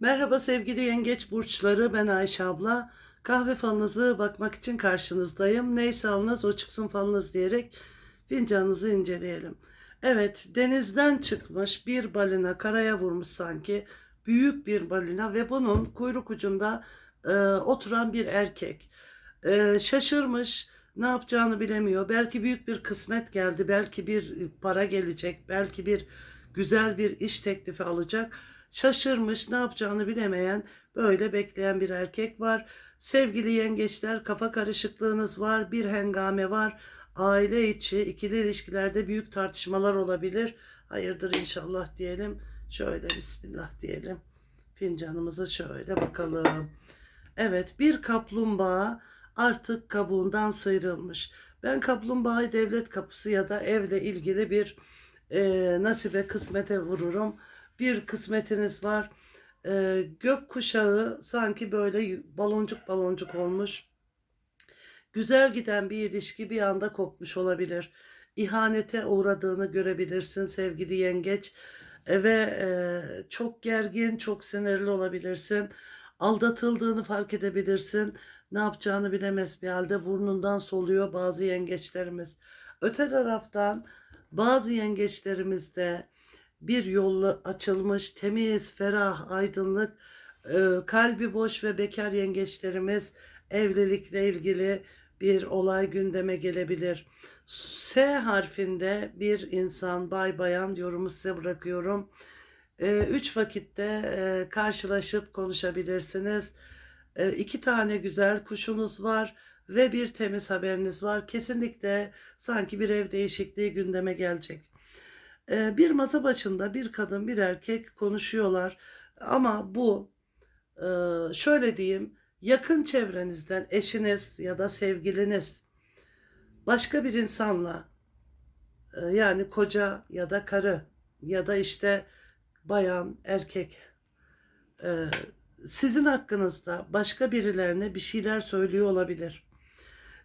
Merhaba sevgili yengeç burçları ben Ayşe abla. Kahve falınızı bakmak için karşınızdayım. Neyse alınız o çıksın falınız diyerek fincanınızı inceleyelim. Evet denizden çıkmış bir balina karaya vurmuş sanki. Büyük bir balina ve bunun kuyruk ucunda e, oturan bir erkek. E, şaşırmış ne yapacağını bilemiyor. Belki büyük bir kısmet geldi. Belki bir para gelecek. Belki bir güzel bir iş teklifi alacak şaşırmış, ne yapacağını bilemeyen, böyle bekleyen bir erkek var. Sevgili yengeçler, kafa karışıklığınız var, bir hengame var. Aile içi, ikili ilişkilerde büyük tartışmalar olabilir. Hayırdır inşallah diyelim. Şöyle bismillah diyelim. Fincanımızı şöyle bakalım. Evet, bir kaplumbağa artık kabuğundan sıyrılmış. Ben kaplumbağayı devlet kapısı ya da evle ilgili bir e, nasibe kısmete vururum bir kısmetiniz var. Ee, gök kuşağı sanki böyle baloncuk baloncuk olmuş. Güzel giden bir ilişki bir anda kopmuş olabilir. İhanete uğradığını görebilirsin sevgili yengeç. E, ve e, çok gergin, çok sinirli olabilirsin. Aldatıldığını fark edebilirsin. Ne yapacağını bilemez bir halde burnundan soluyor bazı yengeçlerimiz. Öte taraftan bazı yengeçlerimizde bir yolla açılmış, temiz, ferah, aydınlık, e, kalbi boş ve bekar yengeçlerimiz evlilikle ilgili bir olay gündeme gelebilir. S harfinde bir insan, bay bayan yorumu size bırakıyorum. E, üç vakitte e, karşılaşıp konuşabilirsiniz. E, iki tane güzel kuşunuz var ve bir temiz haberiniz var. Kesinlikle sanki bir ev değişikliği gündeme gelecek. Ee, bir masa başında bir kadın bir erkek konuşuyorlar ama bu e, şöyle diyeyim yakın çevrenizden eşiniz ya da sevgiliniz başka bir insanla e, yani koca ya da karı ya da işte bayan erkek e, sizin hakkınızda başka birilerine bir şeyler söylüyor olabilir.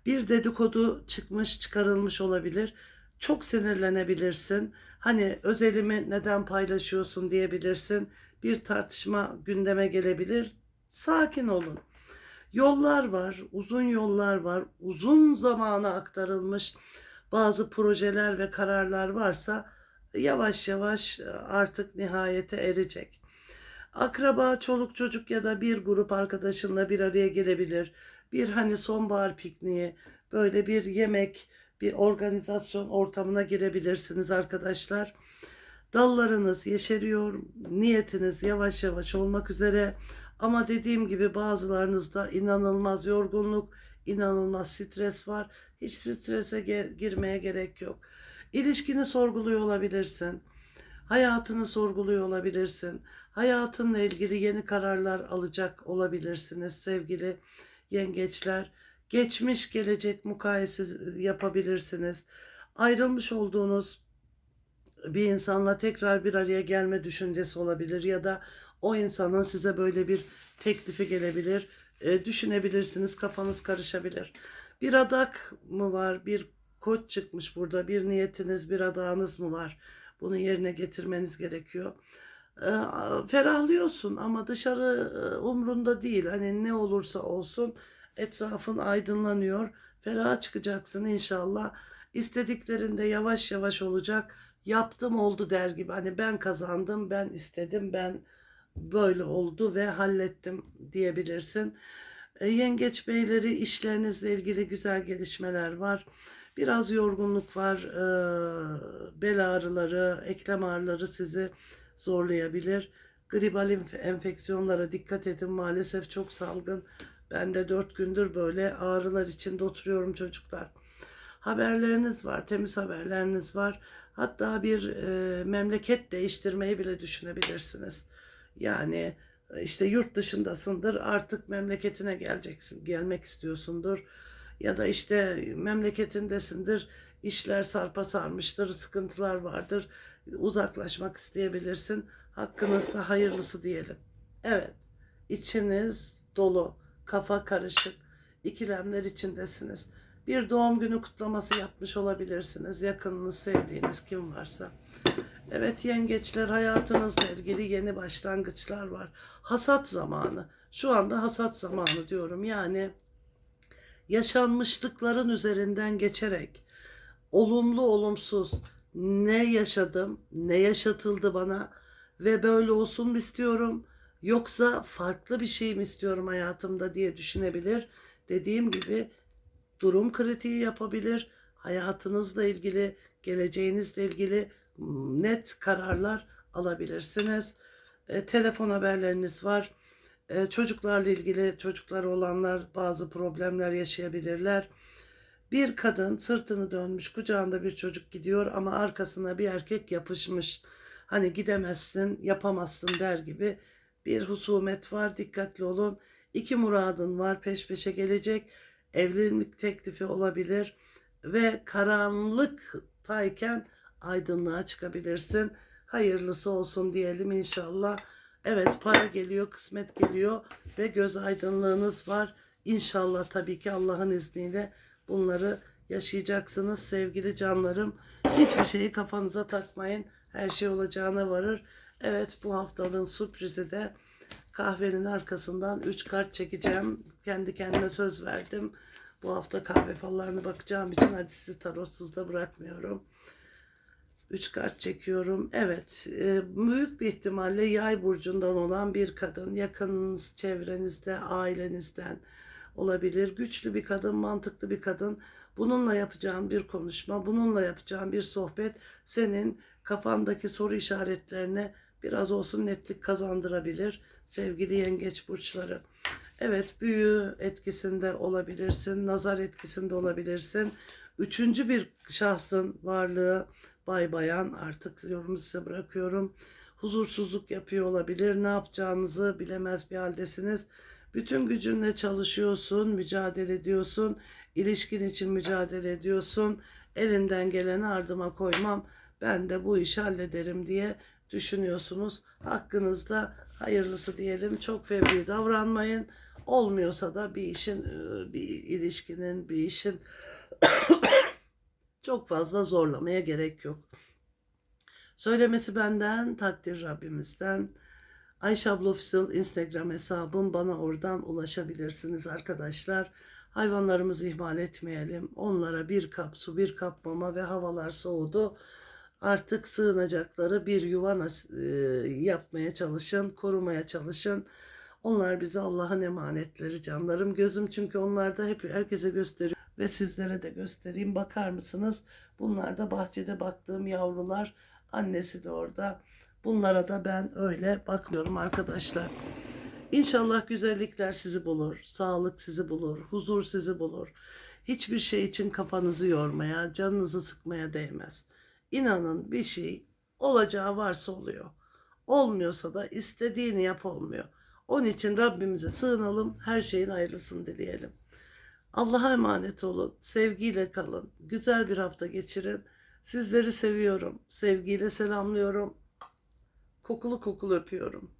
Bir dedikodu çıkmış çıkarılmış olabilir. Çok sinirlenebilirsin Hani özelimi neden paylaşıyorsun diyebilirsin. Bir tartışma gündeme gelebilir. Sakin olun. Yollar var, uzun yollar var. Uzun zamana aktarılmış bazı projeler ve kararlar varsa yavaş yavaş artık nihayete erecek. Akraba, çoluk çocuk ya da bir grup arkadaşınla bir araya gelebilir. Bir hani sonbahar pikniği, böyle bir yemek, bir organizasyon ortamına girebilirsiniz arkadaşlar. Dallarınız yeşeriyor, niyetiniz yavaş yavaş olmak üzere ama dediğim gibi bazılarınızda inanılmaz yorgunluk, inanılmaz stres var. Hiç strese ge- girmeye gerek yok. İlişkini sorguluyor olabilirsin. Hayatını sorguluyor olabilirsin. Hayatınla ilgili yeni kararlar alacak olabilirsiniz sevgili yengeçler geçmiş gelecek mukayese yapabilirsiniz. Ayrılmış olduğunuz bir insanla tekrar bir araya gelme düşüncesi olabilir ya da o insanın size böyle bir teklifi gelebilir. E, düşünebilirsiniz, kafanız karışabilir. Bir adak mı var? Bir koç çıkmış burada. Bir niyetiniz, bir adağınız mı var? Bunu yerine getirmeniz gerekiyor. E, ferahlıyorsun ama dışarı e, umrunda değil. Hani ne olursa olsun Etrafın aydınlanıyor. Feraha çıkacaksın inşallah. İstediklerinde yavaş yavaş olacak. Yaptım oldu der gibi. Hani ben kazandım, ben istedim, ben böyle oldu ve hallettim diyebilirsin. E, yengeç beyleri işlerinizle ilgili güzel gelişmeler var. Biraz yorgunluk var. E, bel ağrıları, eklem ağrıları sizi zorlayabilir. Gribal enfeksiyonlara dikkat edin. Maalesef çok salgın. Ben de dört gündür böyle ağrılar içinde oturuyorum çocuklar. Haberleriniz var, temiz haberleriniz var. Hatta bir e, memleket değiştirmeyi bile düşünebilirsiniz. Yani e, işte yurt dışındasındır artık memleketine geleceksin, gelmek istiyorsundur. Ya da işte memleketindesindir, işler sarpa sarmıştır, sıkıntılar vardır, uzaklaşmak isteyebilirsin. Hakkınızda hayırlısı diyelim. Evet, içiniz dolu kafa karışık, ikilemler içindesiniz. Bir doğum günü kutlaması yapmış olabilirsiniz. Yakınınız, sevdiğiniz kim varsa. Evet yengeçler hayatınızla ilgili yeni başlangıçlar var. Hasat zamanı. Şu anda hasat zamanı diyorum. Yani yaşanmışlıkların üzerinden geçerek olumlu olumsuz ne yaşadım, ne yaşatıldı bana ve böyle olsun istiyorum yoksa farklı bir şey mi istiyorum hayatımda diye düşünebilir. Dediğim gibi durum kritiği yapabilir. Hayatınızla ilgili, geleceğinizle ilgili net kararlar alabilirsiniz. E, telefon haberleriniz var. E, çocuklarla ilgili çocuklar olanlar bazı problemler yaşayabilirler. Bir kadın sırtını dönmüş, kucağında bir çocuk gidiyor ama arkasına bir erkek yapışmış. Hani gidemezsin, yapamazsın der gibi bir husumet var. Dikkatli olun. İki muradın var peş peşe gelecek. Evlilik teklifi olabilir ve karanlıktayken aydınlığa çıkabilirsin. Hayırlısı olsun diyelim inşallah. Evet para geliyor, kısmet geliyor ve göz aydınlığınız var. İnşallah tabii ki Allah'ın izniyle bunları yaşayacaksınız sevgili canlarım. Hiçbir şeyi kafanıza takmayın. Her şey olacağına varır. Evet bu haftanın sürprizi de kahvenin arkasından 3 kart çekeceğim. Kendi kendime söz verdim. Bu hafta kahve fallarına bakacağım için hadi sizi tarotsuz da bırakmıyorum. 3 kart çekiyorum. Evet, e, büyük bir ihtimalle yay burcundan olan bir kadın, yakınınız, çevrenizde, ailenizden olabilir. Güçlü bir kadın, mantıklı bir kadın. Bununla yapacağın bir konuşma, bununla yapacağın bir sohbet senin kafandaki soru işaretlerine biraz olsun netlik kazandırabilir sevgili yengeç burçları. Evet büyü etkisinde olabilirsin, nazar etkisinde olabilirsin. Üçüncü bir şahsın varlığı bay bayan artık yorumu size bırakıyorum. Huzursuzluk yapıyor olabilir. Ne yapacağınızı bilemez bir haldesiniz. Bütün gücünle çalışıyorsun, mücadele ediyorsun. ilişkin için mücadele ediyorsun. Elinden geleni ardıma koymam. Ben de bu işi hallederim diye düşünüyorsunuz. Hakkınızda hayırlısı diyelim. Çok fevri davranmayın. Olmuyorsa da bir işin, e, bir ilişkinin, bir işin çok fazla zorlamaya gerek yok. Söylemesi benden, takdir Rabbimizden. Ayşe abla Official Instagram hesabım bana oradan ulaşabilirsiniz arkadaşlar. Hayvanlarımızı ihmal etmeyelim. Onlara bir kap su, bir kap mama ve havalar soğudu. Artık sığınacakları bir yuva e, yapmaya çalışın, korumaya çalışın. Onlar bize Allah'ın emanetleri canlarım. Gözüm çünkü onlarda hep herkese gösteriyor ve sizlere de göstereyim. Bakar mısınız? Bunlar da bahçede baktığım yavrular. Annesi de orada. Bunlara da ben öyle bakmıyorum arkadaşlar. İnşallah güzellikler sizi bulur, sağlık sizi bulur, huzur sizi bulur. Hiçbir şey için kafanızı yormaya, canınızı sıkmaya değmez. İnanın bir şey olacağı varsa oluyor. Olmuyorsa da istediğini yap olmuyor. Onun için Rabbimize sığınalım, her şeyin hayırlısını dileyelim. Allah'a emanet olun, sevgiyle kalın, güzel bir hafta geçirin. Sizleri seviyorum, sevgiyle selamlıyorum. Kokulu kokulu öpüyorum.